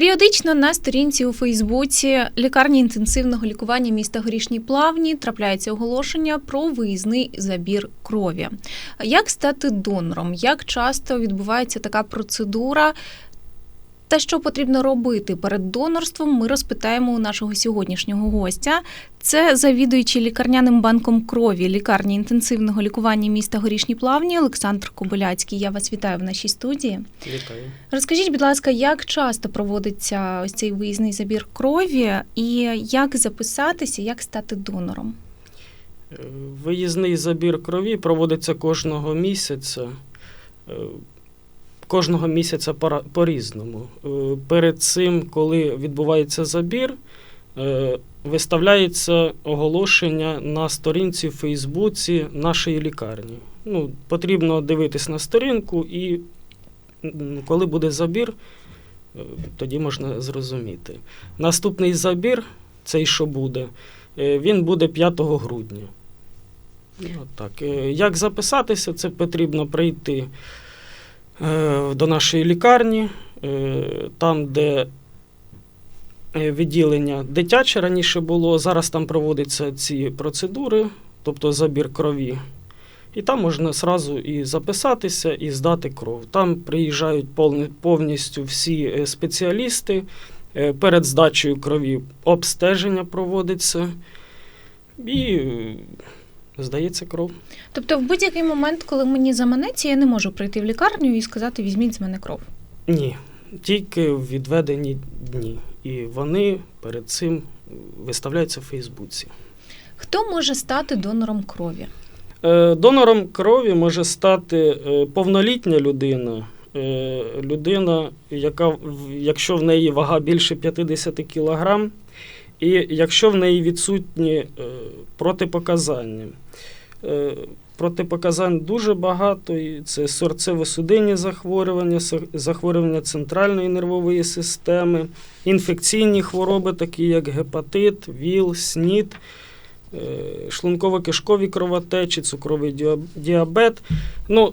Періодично на сторінці у Фейсбуці лікарні інтенсивного лікування міста Горішні Плавні трапляється оголошення про виїзний забір крові. Як стати донором? Як часто відбувається така процедура? Та що потрібно робити перед донорством? Ми розпитаємо у нашого сьогоднішнього гостя. Це завідуючий лікарняним банком крові лікарні інтенсивного лікування міста Горішні Плавні Олександр Кобиляцький. Я вас вітаю в нашій студії. Вітаю. Розкажіть, будь ласка, як часто проводиться ось цей виїзний забір крові, і як записатися, як стати донором? Е, Виїзний забір крові проводиться кожного місяця. Кожного місяця по-різному. Е, Перед цим, коли відбувається забір, е, виставляється оголошення на сторінці в Фейсбуці нашої лікарні. Ну, потрібно дивитись на сторінку, і коли буде забір, е, тоді можна зрозуміти. Наступний забір, цей що буде, він буде 5 грудня. Ну, так. Як записатися, це потрібно прийти до нашої лікарні, е, там, де е, відділення дитяче раніше було, зараз там проводяться ці процедури, тобто забір крові. І там можна зразу і записатися, і здати кров. Там приїжджають повністю всі е, спеціалісти. Е, Перед здачею крові обстеження проводиться і е, здається кров. Тобто, в будь-який момент, коли мені заманеться, я не можу прийти в лікарню і сказати, візьміть з мене кров. Ні, тільки в відведені дні. І вони перед цим виставляються в Фейсбуці. Хто може стати донором крові? Е, Донором крові може стати е, повнолітня людина, е, людина, яка, якщо в неї вага більше 50 кг, і якщо в неї відсутні е, протипоказання. Е, Протипоказань дуже багато, і це серцево-судинні захворювання, захворювання центральної нервової системи, інфекційні хвороби, такі як гепатит, ВІЛ, СНІД, е, шлунково-кишкові кровотечі, цукровий діабет. Ну,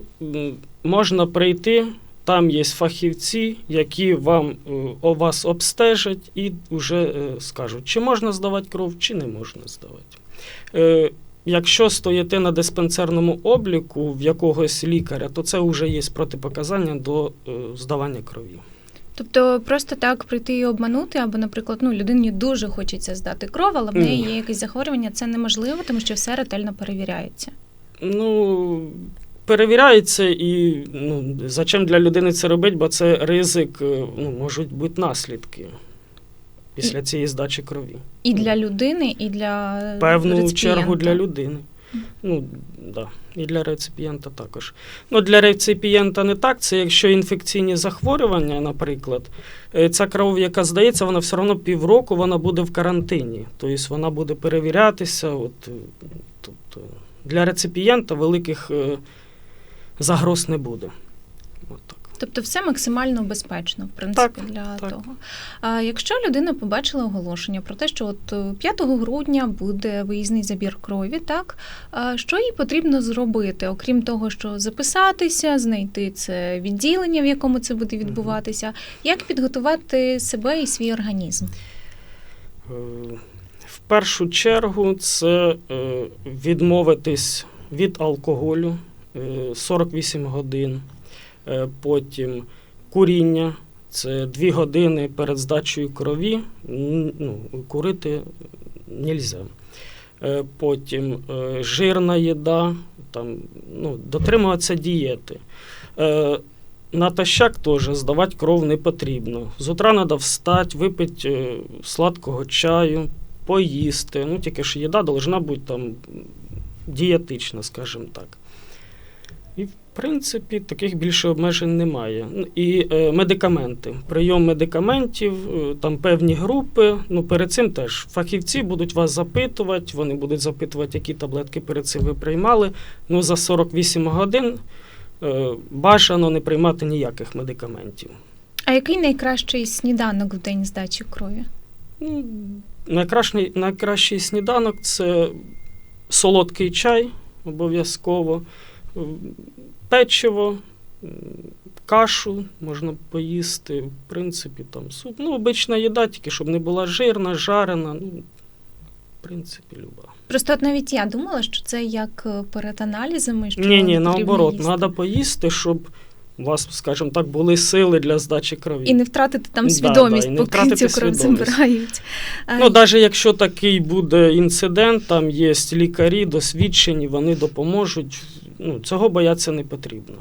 можна прийти, там є фахівці, які вам е, о вас обстежать і вже е, скажуть, чи можна здавати кров, чи не можна здавати. Е, Якщо стоїте на диспансерному обліку в якогось лікаря, то це вже є протипоказання до е, здавання крові. Тобто просто так прийти і обманути, або, наприклад, ну людині дуже хочеться здати кров, але в неї є якесь захворювання, це неможливо, тому що все ретельно перевіряється. Ну, перевіряється і ну, зачем для людини це робити, бо це ризик, е, ну, можуть бути наслідки після цієї здачі крові. І для людини, і для Певну реципієнта. чергу для людини. Ну, да. І для реципієнта також. Ну, для реципієнта не так. Це якщо інфекційні захворювання, наприклад, е, ця кров, яка здається, вона все одно півроку вона буде в карантині. Тобто вона буде перевірятися. От, е, тобто, для реципієнта великих загроз не буде. От так. Тобто все максимально безпечно, в принципі, Так, для так. того. А якщо людина побачила оголошення про те, що от е, 5 грудня буде виїзний забір крові, так а що їй потрібно зробити, окрім того, що записатися, знайти це відділення, в якому це буде відбуватися, як підготувати себе і свій організм? Е, В першу чергу це е, відмовитись від алкоголю е, 48 годин, Е, потім куріння. Це 2 години перед здачею крові. Ну, курити не можна. Потім е, жирна їда, там, ну, дотримуватися дієти. Е, Натощак теж здавати кров не потрібно. З утра треба встати, випити е, сладкого чаю, поїсти. Ну, тільки ж їда повинна бути там дієтична, скажімо так. І, в принципі, таких більше обмежень немає. Ну, І е, медикаменти. Прийом медикаментів, е, там певні групи. Ну, перед цим теж фахівці будуть вас запитувати, вони будуть запитувати, які таблетки перед цим ви приймали. Ну, за 48 годин е, бажано не приймати ніяких медикаментів. А який найкращий сніданок в день здачі крові? Ну, найкращий, найкращий сніданок це солодкий чай обов'язково, печиво, кашу можна поїсти, в принципі, там суп. Ну, обична їда, тільки щоб не була жирна, жарена. Ну, в принципі, люба. Просто от навіть я думала, що це як е, перед аналізами, що Ні, ні, наоборот, їсти. треба поїсти, щоб у вас, скажімо так, були сили для здачі крові. І не втратити там свідомість, да, не поки цю кров забирають. Ну, навіть якщо такий буде інцидент, там є лікарі досвідчені, вони допоможуть. Ну, цього боятися не потрібно.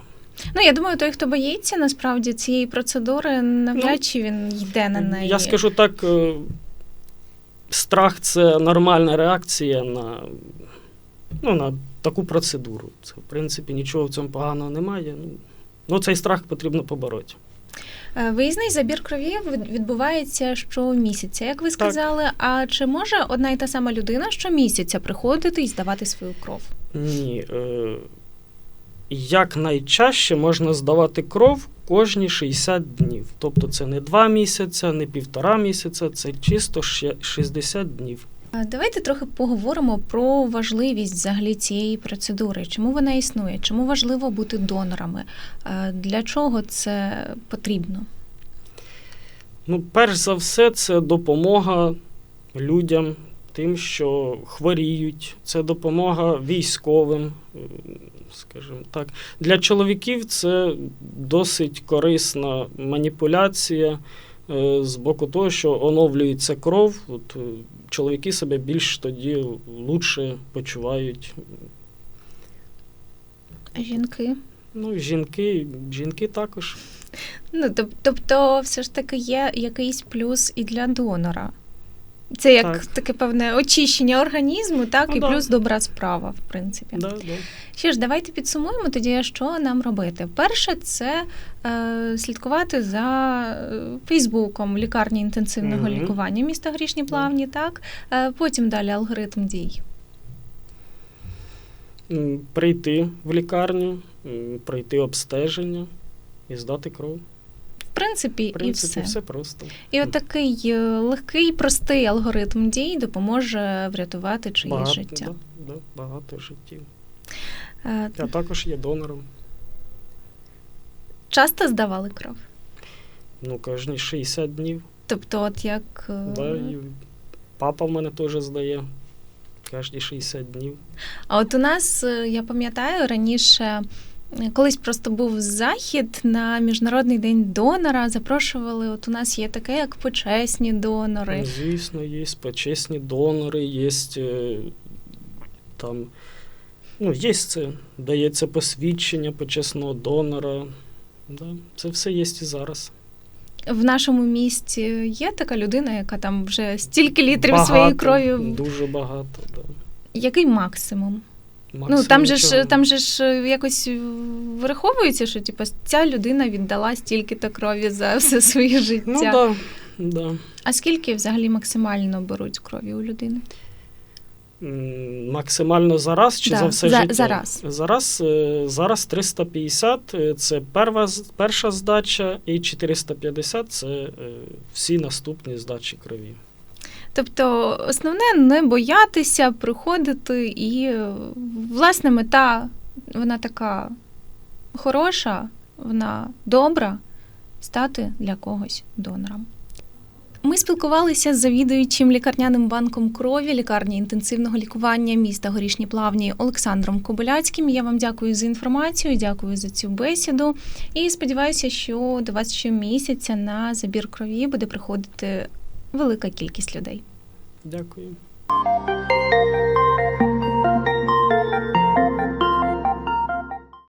Ну, я думаю, той, хто боїться насправді цієї процедури, навряд чи він йде на неї. Ну, Я скажу так, е, страх це нормальна реакція на, ну, на таку процедуру. Це, в принципі, нічого в цьому поганого немає. Ну, ну цей страх потрібно побороти. Е, Виїзний забір крові відбувається щомісяця, як ви сказали. А чи може одна і та сама людина щомісяця приходити і здавати свою кров? Ні. Е, як найчаще можна здавати кров кожні 60 днів. Тобто це не 2 місяці, не півтора місяця, це чисто ще 60 днів. Давайте трохи поговоримо про важливість взагалі цієї процедури. Чому вона існує? Чому важливо бути донорами? Для чого це потрібно? Ну, перш за все, це допомога людям, тим, що хворіють, це допомога військовим, скажімо так. Для чоловіків це досить корисна маніпуляція е, з боку того, що оновлюється кров. От, е, чоловіки себе більш тоді лучше почувають. А Жінки? Ну, жінки, жінки також. Ну, тобто, все ж таки є якийсь плюс і для донора. Це як Так. таке певне очищення організму, так, Ну, і да. плюс добра справа, в принципі. Да, да. Що ж, давайте підсумуємо тоді, що нам робити. Перше, це е, слідкувати за е, Фейсбуком лікарні інтенсивного Мгм. лікування міста Грішні Плавні, так. Е, потім далі алгоритм дій. Прийти в лікарню, пройти обстеження і здати кров. Принципі, В принципі, і все. все просто. І от такий е, легкий, простий алгоритм дій допоможе врятувати чиєсь Багато, життя. Да, да, багато життів. Е, Я також є донором. Часто здавали кров? Ну, кожні 60 днів. Тобто, от як. е, Да, і папа в мене теж здає. Кожні 60 днів. А от у нас, я пам'ятаю, раніше колись просто був захід на Міжнародний день донора. Запрошували. От у нас є таке, як почесні донори. Ну, Звісно, є почесні донори, є е, там. Ну, є це, дається посвідчення почесного донора. Да, це все є і зараз. В нашому місті є така людина, яка там вже стільки літрів Багато, своєї крові. Дуже багато, да. Який максимум? Ну там же ж там же ж е, якось е, враховується, що типу, ця людина віддала стільки-то крові за все своє життя. Ну да, да. А скільки взагалі максимально беруть крові у людини? Максимально зараз чи Да, за все за- життя? зараз. Зараз, е, зараз 350 е, це перва, перша здача, і 450 це е, всі наступні здачі крові. Тобто, основне не боятися приходити, і власне мета вона така хороша, вона добра стати для когось донором. Ми спілкувалися з завідуючим лікарняним банком крові лікарні інтенсивного лікування міста Горішні Плавні Олександром Кобиляцьким. Я вам дякую за інформацію, дякую за цю бесіду. І сподіваюся, що до вас щомісяця на забір крові буде приходити велика кількість людей. Дякую.